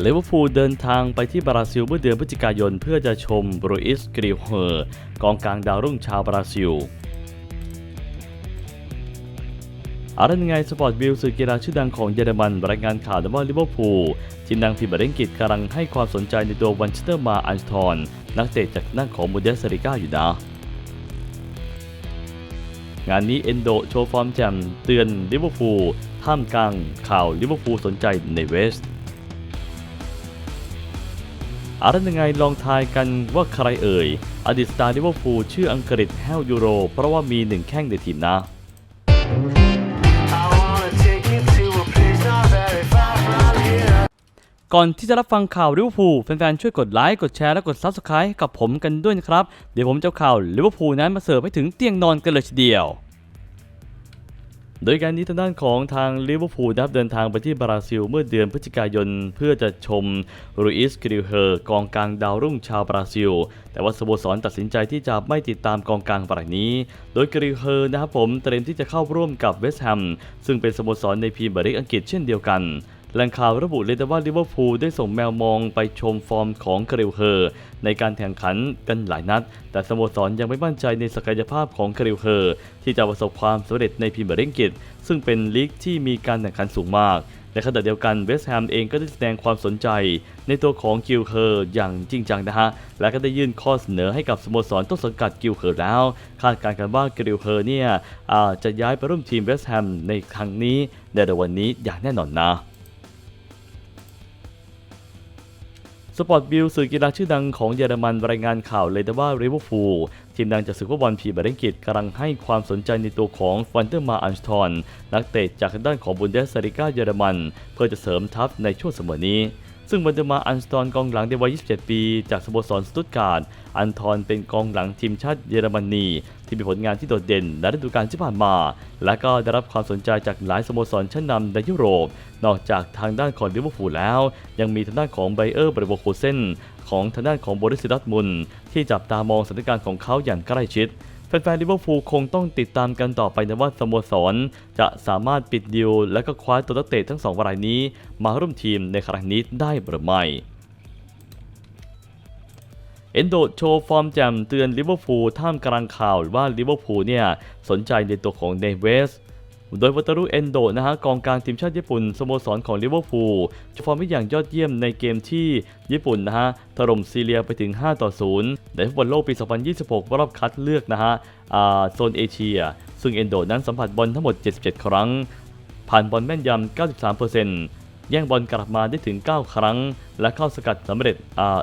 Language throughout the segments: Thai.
เลเวอร์พูลเดินทางไปที่บราซิลเมื่อเดือนพฤศจิกายน เพื่อจะชมบรูอิสกริเฮอร์กองกลางดาวรุ่งชาวบราซิลอาร์เนไงสปอร์ตวิวสื่อกีฬาชื่อดังของเยอรมันรายงานข่าวว่าลิเวอร์พูลทีมดังพิมพ์อังกฤษกำลังให้ความสนใจในตัววันเชสเตอร์มาอันสทอนนักเตะจากนั่งของบูเดสเริก้าอยู่นะ งานนี้เอนโดโชว์ฟอร์มแจ่มเตือนลิเวอร์พูลท่ามกลางข่าวลิเวอร์พูลสนใจในเวสต์ อาร์เนไงลองทายกันว่าใครเอ่ย อดีตสตาร์ลิเวอร์พูลชื่ออังกฤษแฮลยูโร เพราะว่ามีหนึ่งแข้งในทีมนะ ก่อนที่จะรับฟังข่าวลิเวอร์พูลแฟนๆ ช่วยกดไลค์ กดแชร์ และกด Subscribe กับผมกันด้วยนะครับ เดี๋ยวผมจะเอาข่าวลิเวอร์พูลนั้นมาเสิร์ฟให้ถึงเตียงนอนกันเลยทีเดียว โดยการนี้ทางด้านของทางลิเวอร์พูลนะครับเดินทางไปที่บราซิลเมื่อเดือนพฤศจิกายน เพื่อจะชมรูอิสคริวเฮอร์กองกลางดาวรุ่งชาวบราซิล แต่ว่าสโมสรตัดสินใจที่จะไม่ติดตามกองกลางรายนี้ โดยคริวเฮอร์นะครับผมเตรียมที่จะเข้าร่วมกับเวสต์แฮมซึ่งเป็นสโมสรในพรีเมียร์ลีกอังกฤษเช่นเดียวกัน แหล่งข่าวระบุเลยว่าลิเวอร์พูลได้ส่งแมวมองไปชมฟอร์มของกริลเฮอร์ในการแข่งขันกันหลายนัด แต่สโมสรยังไม่มั่นใจในศักยภาพของกริลเฮอร์ที่จะประสบความสำเร็จในพรีเมียร์ลีกซึ่งเป็นลีกที่มีการแข่งขันสูงมากในขณะเดียวกันเวสต์แฮมเองก็ได้แสดงความสนใจ ในตัวของกิลเฮอร์อย่างจริงจังนะฮะ และก็ได้ยื่นข้อเสนอให้กับสโมสรต้นสังกัดกิลเฮอร์แล้ว คาดการณ์กันว่ากิลเฮอร์เนี่ยจะย้ายไปร่วมทีมเวสต์แฮมในครั้งนี้ในวันนี้อย่างแน่นอนนะ ปอร์ตบิลสื่อกีฬาชื่อดังของเยอรมันรายงานข่าวเลยนะว่าริเวอร์พูลทีมดังจากศึกฟุตบอลพรีเมียร์ลีกอังกฤษกำลังให้ความสนใจในตัวของฟันเตอร์มาอันสตอนนักเตะจากด้านของบุนเดสลิก้าเยอรมัน เพื่อจะเสริมทัพในช่วงเสมอนี้ ซึ่งบันเดมาอันสตอนกองหลังในวัย 27 ปี จากสโมสรสตุตการ์ดอันทอนเป็นกองหลังทีมชาติเยอรมนี ที่มีผลงานที่โดดเด่นในฤดูกาลที่ผ่านมา และก็ได้รับความสนใจจากหลายสโมสรชั้นนำในยุโรป นอกจากทางด้านของลิเวอร์พูลแล้ว ยังมีทางด้านของไบเออร์บริโวโคเซนของทางด้านของโบริสดอร์มุนที่จับตามองสถานการณ์ของเขาอย่างใกล้ชิด แฟนๆลิเวอร์พูลคงต้องติดตามกันต่อไปนะว่าสโมสร จะสามารถปิดดีลและก็คว้าตัวนักเตะทั้งสองรายนี้ มาร่วมทีมในครั้งนี้ได้หรือไม่เอนโดโชว์ฟอร์มแจ่มเตือนลิเวอร์พูลท่ามกลางข่าวว่าลิเวอร์พูลเนี่ยสนใจในตัวของเนเวส โดยวัตารุเอนโดนะฮะกองกลางทีมชาติญี่ปุ่นสโมสรของลิเวอร์พูลโชว์ฟอร์มได้อย่างยอดเยี่ยมในเกมที่ญี่ปุ่นนะฮะถล่มซีเรียไปถึง 5 ต่อ 0 ในฟุตบอลโลกปี 2026 รอบคัดเลือกนะฮะโซนเอเชีย ซึ่งเอนโดนั้นสัมผัสบอลทั้งหมด 77 ครั้ง ผ่านบอลแม่นยำ 93%แย่งบอลกลับมาได้ถึง 9 ครั้ง และเข้าสกัดสำเร็จอ่า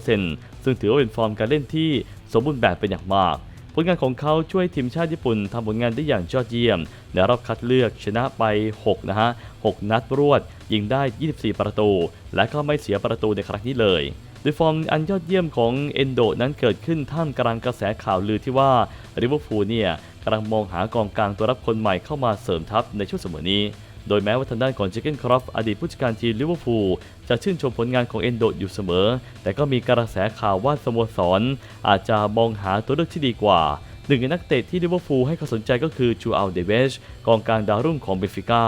100%ซึ่งถือว่าเป็นฟอร์มการเล่นที่สมบูรณ์แบบเป็นอย่างมาก ผลงานของเขาช่วยทีมชาติญี่ปุ่นทำผลงานได้อย่างยอดเยี่ยม ในรอบคัดเลือกชนะไป6นะฮะ6นัดรวด ยิงได้ 24 ประตู และก็ไม่เสียประตูในครั้งนี้เลยโดยฟอร์มอันยอดเยี่ยมของเอนโดนั้นเกิดขึ้นท่ามกลางกระแสข่าวลือที่ว่าริเวอร์พูลเนี่ยกำลังมองหากองกลางตัวรับคนใหม่เข้ามาเสริมทัพในช่วงเสมอนี้ โดยแม้ว่าทางด้านของเจเกนครอฟอดีตผู้จัดการทีมลิเวอร์พูลจะชื่นชมผลงานของเอนโดอยู่เสมอ แต่ก็มีกระแสข่าวว่าสโมสร อาจจะมองหาตัวเลือกที่ดีกว่าหนึ่งในนักเตะที่ลิเวอร์พูลให้ความสนใจก็คือจูอัลเดเวชกองกลางดาวรุ่งของเบฟิก้า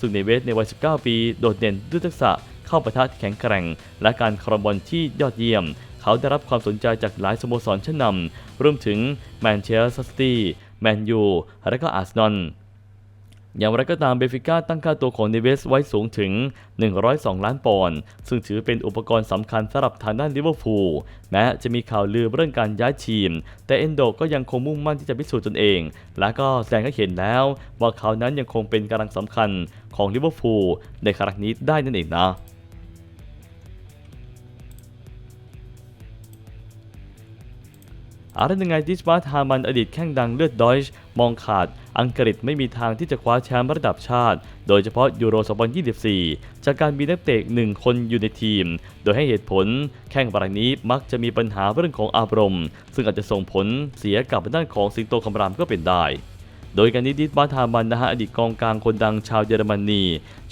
ซึ่งเดเวชในวัย 19 ปี โดดเด่นด้วยทักษะเข้าปะทะแข็งแกร่ง และการครองบอลที่ยอดเยี่ยม เขาได้รับความสนใจจากหลายสโมสรชั้นนำรวมถึงแมนเชสเตอร์ซิตี้แมนยูและก็อาร์เซนอล อย่างไรก็ตามเบฟิก้าตั้งค่าตัวของเนเวสไว้สูงถึง 102 ล้านปอนด์ซึ่งถือเป็นอุปกรณ์สำคัญสำหรับทางด้านลิเวอร์พูลแม้จะมีข่าวลือเรื่องการย้ายทีม แต่เอนโดก็ยังคงมุ่งมั่นที่จะพิสูจน์ตนเอง และก็แสดงให้เห็นแล้วว่าเขานั้นยังคงเป็นกำลังสำคัญของลิเวอร์พูลในครั้งนี้ได้นั่นเองนะ อาร์เรนยังไงดิชบาร์ฮามันอดีตแข้งดังเลือดดอยช์มองขาด อังกฤษไม่มีทางที่จะคว้าแชมป์ระดับชาติ โดยเฉพาะยูโร 2024 จากการมีนักเตะหนึ่งคนอยู่ในทีม โดยให้เหตุผล แข้งรายนี้มักจะมีปัญหาเรื่องของอารมณ์ ซึ่งอาจจะส่งผลเสียกับด้านของสิงโตคำรามก็เป็นได้ โดยการนี้ดิสบาร์ทามันนะฮะอดีตกองกลางคนดังชาวเยอรมนี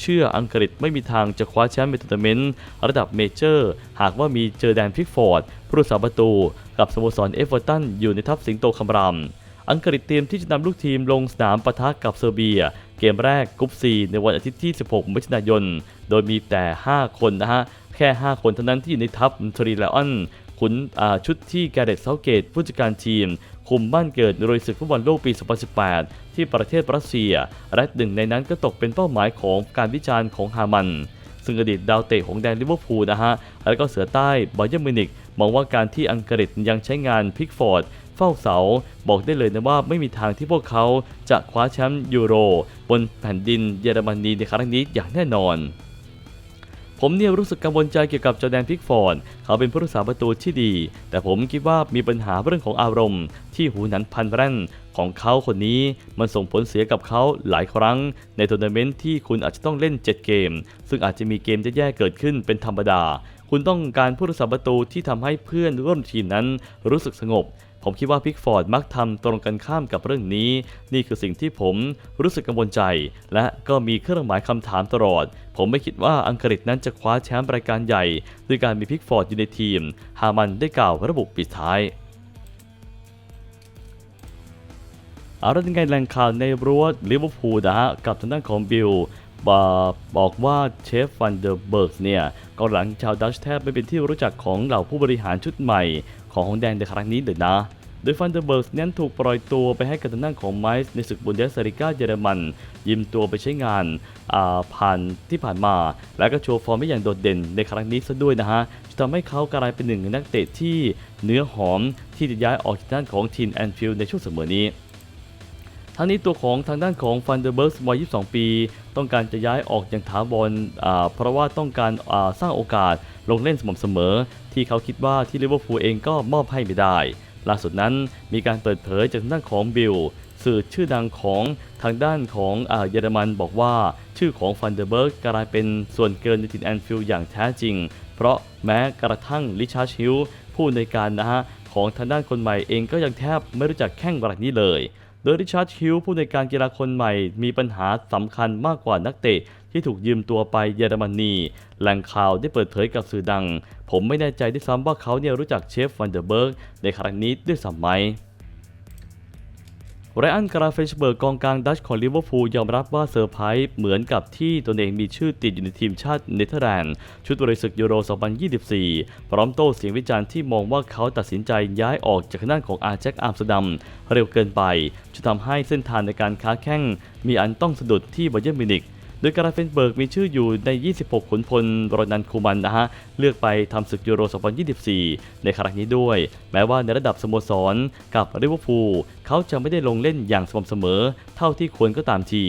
เชื่ออังกฤษไม่มีทางจะคว้าแชมป์เมทัลเมนต์ระดับเมเจอร์ หากว่ามีเจอแดนพิกฟอร์ดผู้รักษาประตู กับสโมสรเอฟเวอร์ตันอยู่ในทัพสิงโตคำรามอังกฤษเตรียมที่จะนำลูกทีมลงสนามปะทะกับเซอร์เบีย เกมแรกกรุ๊ป C ในวันอาทิตย์ที่ 16 มิถุนายน โดยมีแต่ 5 คนนะฮะ แค่ 5 คนเท่านั้นที่อยู่ในทัพทรีไลออน ขุนชุดที่แกเรตเซาเกตผู้จัดการทีม คุมบ้านเกิดโดยศึกฟุตบอลโลกปี 2018 ที่ประเทศรัสเซีย และหนึ่งในนั้นก็ตกเป็นเป้าหมายของการวิจารณ์ของฮามัน ซึ่งอดีตดาวเตะของแดนลิเวอร์พูลนะฮะ แล้วก็เสือใต้บอเยอร์มินิกมองว่าการที่อังกฤษยังใช้งานพิกฟอร์ดเฝ้าเสา บอกได้เลยนะว่าไม่มีทางที่พวกเขาจะคว้าแชมป์ยูโร บนแผ่นดินเยอรมนีในครั้งนี้อย่างแน่นอน ผมเนี่ยรู้สึกกังวลใจเกี่ยวกับจอแดนพิกฟอร์ดเขาเป็นผู้รักษาประตูที่ดี แต่ผมคิดว่ามีปัญหาเรื่องของอารมณ์ ที่หูหนันพันแร่นของเขาคนนี้มันส่งผลเสียกับเขาหลายครั้ง ในทัวร์นาเมนต์ที่คุณอาจจะต้องเล่น 7 เกม ซึ่งอาจจะมีเกมแย่ๆเกิดขึ้นเป็นธรรมดา คุณต้องการผู้รักษาประตูที่ทำให้เพื่อนร่วมทีมนั้นรู้สึกสงบ ผมคิดว่าพิกฟอร์ดมักทำตรงกันข้ามกับเรื่องนี้ นี่คือสิ่งที่ผมรู้สึกกังวลใจ และก็มีเครื่องหมายคำถามตลอด ผมไม่คิดว่าอังกฤษนั้นจะคว้าแชมป์รายการใหญ่ ด้วยการมีพิกฟอร์ดอยู่ในทีม ฮามันได้กล่าวระบุปิดท้ายเอาละยังไงแหล่งข่าวในรั้วลิเวอร์พูลนะฮะกับทางด้านของบิล บอกว่าเชฟฟันเดอร์เบิร์กเนี่ยกองหลังชาวดัชแทบไม่เป็นที่รู้จักของเหล่าผู้บริหารชุดใหม่ของหงแดงในครั้งนี้เลยนะ โดยฟันเดอร์เบิร์กนั้นถูกปล่อยตัวไปให้กับทางด้านของไมซ์ในศึกบุนเดสลิก้าเยอรมัน ยืมตัวไปใช้งานผ่านที่ผ่านมา และก็โชว์ฟอร์มได้อย่างโดดเด่นในครั้งนี้ซะด้วยนะฮะจะทำให้เขากลายเป็นหนึ่งในนักเตะที่เนื้อหอมที่จะย้ายออกจากด้านของทีมแอนฟิลด์ในช่วงเสมอนี้ ทั้งนี้ตัวของทางด้านของฟันเดอร์เบิร์กวัย 22 ปี ต้องการจะย้ายออกอย่างถาวรอ่าเพราะว่าต้องการาสร้างโอกาสลงเล่นสม่ำเสมอ ที่เขาคิดว่าที่ลิเวอร์พูลเองก็มอบให้ไม่ได้ ล่าสุดนั้นมีการเปิดเผยจากทางด้านของบิลสื่อชื่อดังของทางด้านของเยอรมันบอกว่า ชื่อของฟันเดอร์เบิร์กกลายเป็นส่วนเกินในทีมแอนฟิลด์อย่างแท้จริง เพราะแม้กระทั่งลิชาร์ดฮิลผู้ในการนะฮะของทางด้านคนใหม่เองก็ยังแทบไม่รู้จักแข้งแบบนี้เลย โดยริชาร์ดฮิลผู้ในการกีฬาคนใหม่มีปัญหาสำคัญมากกว่านักเตะที่ถูกยืมตัวไปเยอรมนี แหล่งข่าวได้เปิดเผยกับสื่อดัง ผมไม่แน่ใจด้วยซ้ำว่าเขาเนี่ยรู้จักเชฟฟันเดอร์เบิร์กในครั้งนี้ด้วยซ้ำไหม ไรอันกราเฟชเบิร์กกองกลางดัชของลิเวอร์พูลยอมรับว่าเซอร์ไพรส์เหมือนกับที่ตนเองมีชื่อติดอยู่ในทีมชาติเนเธอร์แลนด์ชุดบริสึกยูโร 2024 พร้อมโต้เสียงวิจารณ์ที่มองว่าเขาตัดสินใจย้ายออกจากด้านของอาแจ็คอัมสเตอร์ดัมเร็วเกินไปจะทำให้เส้นทางในการค้าแข่งมีอันต้องสะดุดที่บาเยิร์นมิวนิก ดยกราเฟนเบิร์กมีชื่ออยู่ใน 26 ขุนพลโรนันคูมันนะฮะ เลือกไปทำศึกยูโร 2024 ในครั้งนี้ด้วย แม้ว่าในระดับสโมสรกับลิเวอร์พูลเขาจะไม่ได้ลงเล่นอย่างสม่ำเสมอ เท่าที่ควรก็ตามที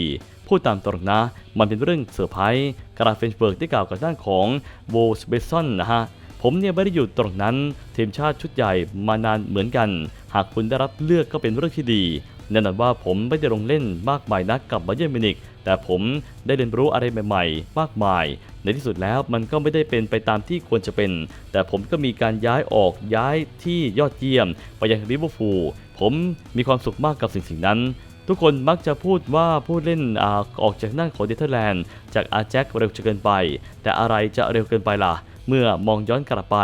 พูดตามตรงนะ มันเป็นเรื่องเซอร์ไพรส์กราเฟนเบิร์กได้กล่าวกับด้านของโวสเบซอนนะฮะ ผมเนี่ยไม่ได้อยู่ตรงนั้น ทีมชาติชุดใหญ่มานานเหมือนกัน หากคุณได้รับเลือกก็เป็นเรื่องที่ดี แน่นอนว่าผมไม่ได้ลงเล่นมากมายนักกับบาเยิร์นมิวนิกแต่ผมได้เรียนรู้อะไรใหม่ ๆ มากมาย ในที่สุดแล้วมันก็ไม่ได้เป็นไปตามที่ควรจะเป็น แต่ผมก็มีการย้ายออกย้ายที่ยอดเยี่ยม ไปยังลิเวอร์พูลผมมีความสุขมากกับสิ่งสิ่งนั้นทุกคนมักจะพูดว่าผู้เล่นอาออกจากนั่งของเดเธอร์แลนด์จากอาแจ็คเร็วจนเกินไป แต่อะไรจะเร็วเกินไปล่ะ เมื่อมองย้อนกลับไป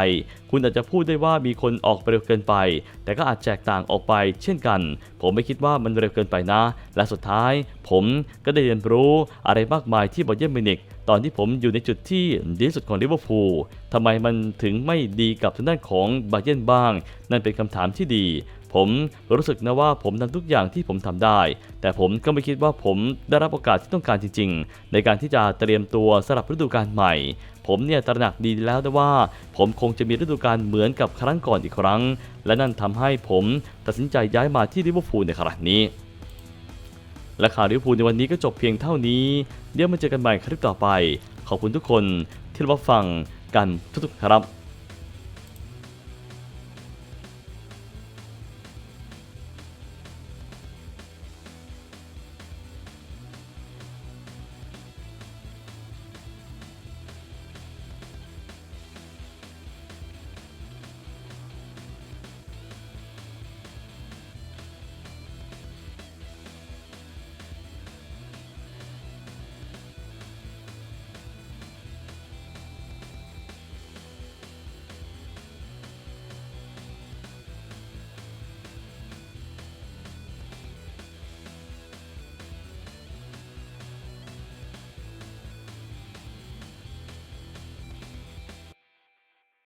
คุณอาจจะพูดได้ว่ามีคนออกไปเร็วเกินไป แต่ก็อาจแตกต่างออกไปเช่นกัน ผมไม่คิดว่ามันเร็วเกินไปนะ และสุดท้าย ผมก็ได้เรียนรู้อะไรมากมายที่บอเยอร์มินิกตอนที่ผมอยู่ในจุดที่ดีสุดของลิเวอร์พูลทำไมมันถึงไม่ดีกับทางด้านของบาเยนบ้าง นั่นเป็นคำถามที่ดี ผมรู้สึกนะว่าผมทำทุกอย่างที่ผมทำได้ แต่ผมก็ไม่คิดว่าผมได้รับโอกาสที่ต้องการจริง ๆ ในการที่จะเตรียมตัวสำหรับฤดูกาลใหม่ ผมเนี่ยตระหนักดีแล้วนะว่า ผมคงจะมีฤดูกาลเหมือนกับครั้งก่อนอีกครั้ง และนั่นทำให้ผมตัดสินใจย้ายมาที่ลิเวอร์พูลในครั้งนี้ และข่าวลิเวอร์พูลในวันนี้ก็จบเพียงเท่านี้ เดี๋ยวมาเจอกันใหม่คลิปต่อไป ขอบคุณทุกคนที่รับฟังกันทุกๆครับ